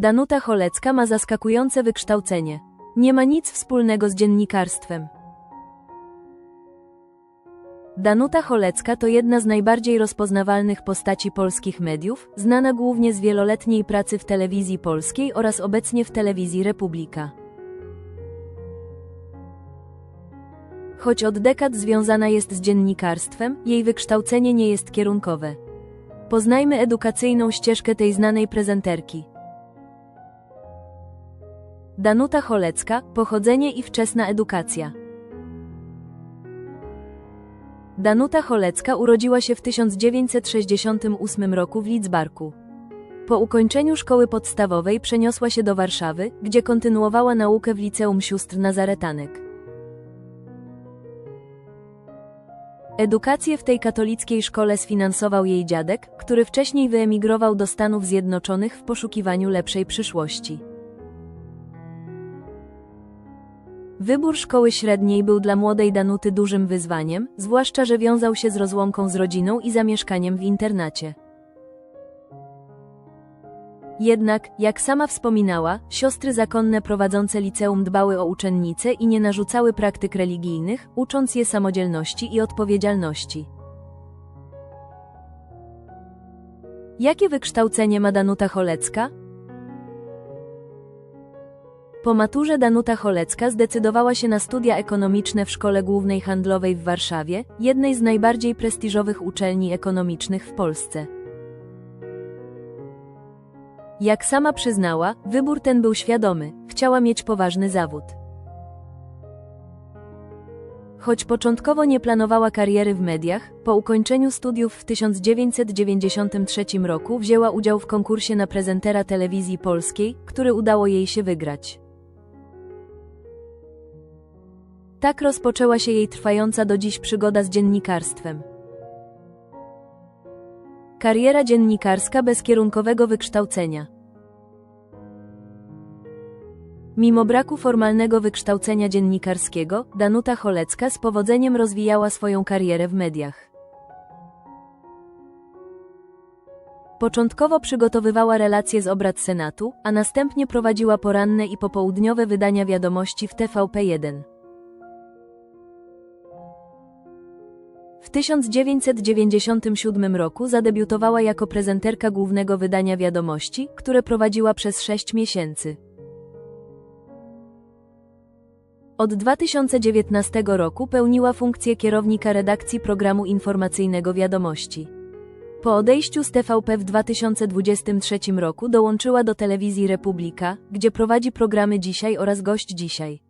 Danuta Cholecka ma zaskakujące wykształcenie. Nie ma nic wspólnego z dziennikarstwem. Danuta Cholecka to jedna z najbardziej rozpoznawalnych postaci polskich mediów, znana głównie z wieloletniej pracy w telewizji polskiej oraz obecnie w telewizji Republika. Choć od dekad związana jest z dziennikarstwem, jej wykształcenie nie jest kierunkowe. Poznajmy edukacyjną ścieżkę tej znanej prezenterki. Danuta Cholecka, pochodzenie i wczesna edukacja. Danuta Cholecka urodziła się w 1968 roku w Lidzbarku. Po ukończeniu szkoły podstawowej przeniosła się do Warszawy, gdzie kontynuowała naukę w Liceum Sióstr Nazaretanek. Edukację w tej katolickiej szkole sfinansował jej dziadek, który wcześniej wyemigrował do Stanów Zjednoczonych w poszukiwaniu lepszej przyszłości. Wybór szkoły średniej był dla młodej Danuty dużym wyzwaniem, zwłaszcza że wiązał się z rozłąką z rodziną i zamieszkaniem w internacie. Jednak, jak sama wspominała, siostry zakonne prowadzące liceum dbały o uczennice i nie narzucały praktyk religijnych, ucząc je samodzielności i odpowiedzialności. Jakie wykształcenie ma Danuta Cholecka? Po maturze Danuta Cholecka zdecydowała się na studia ekonomiczne w Szkole Głównej Handlowej w Warszawie, jednej z najbardziej prestiżowych uczelni ekonomicznych w Polsce. Jak sama przyznała, wybór ten był świadomy, chciała mieć poważny zawód. Choć początkowo nie planowała kariery w mediach, po ukończeniu studiów w 1993 roku wzięła udział w konkursie na prezentera telewizji polskiej, który udało jej się wygrać. Tak rozpoczęła się jej trwająca do dziś przygoda z dziennikarstwem. Kariera dziennikarska bez kierunkowego wykształcenia. Mimo braku formalnego wykształcenia dziennikarskiego, Danuta Cholecka z powodzeniem rozwijała swoją karierę w mediach. Początkowo przygotowywała relacje z obrad Senatu, a następnie prowadziła poranne i popołudniowe wydania wiadomości w TVP1. W 1997 roku zadebiutowała jako prezenterka głównego wydania wiadomości, które prowadziła przez 6 miesięcy. Od 2019 roku pełniła funkcję kierownika redakcji programu informacyjnego Wiadomości. Po odejściu z TVP w 2023 roku dołączyła do telewizji Republika, gdzie prowadzi programy Dzisiaj oraz Gość Dzisiaj.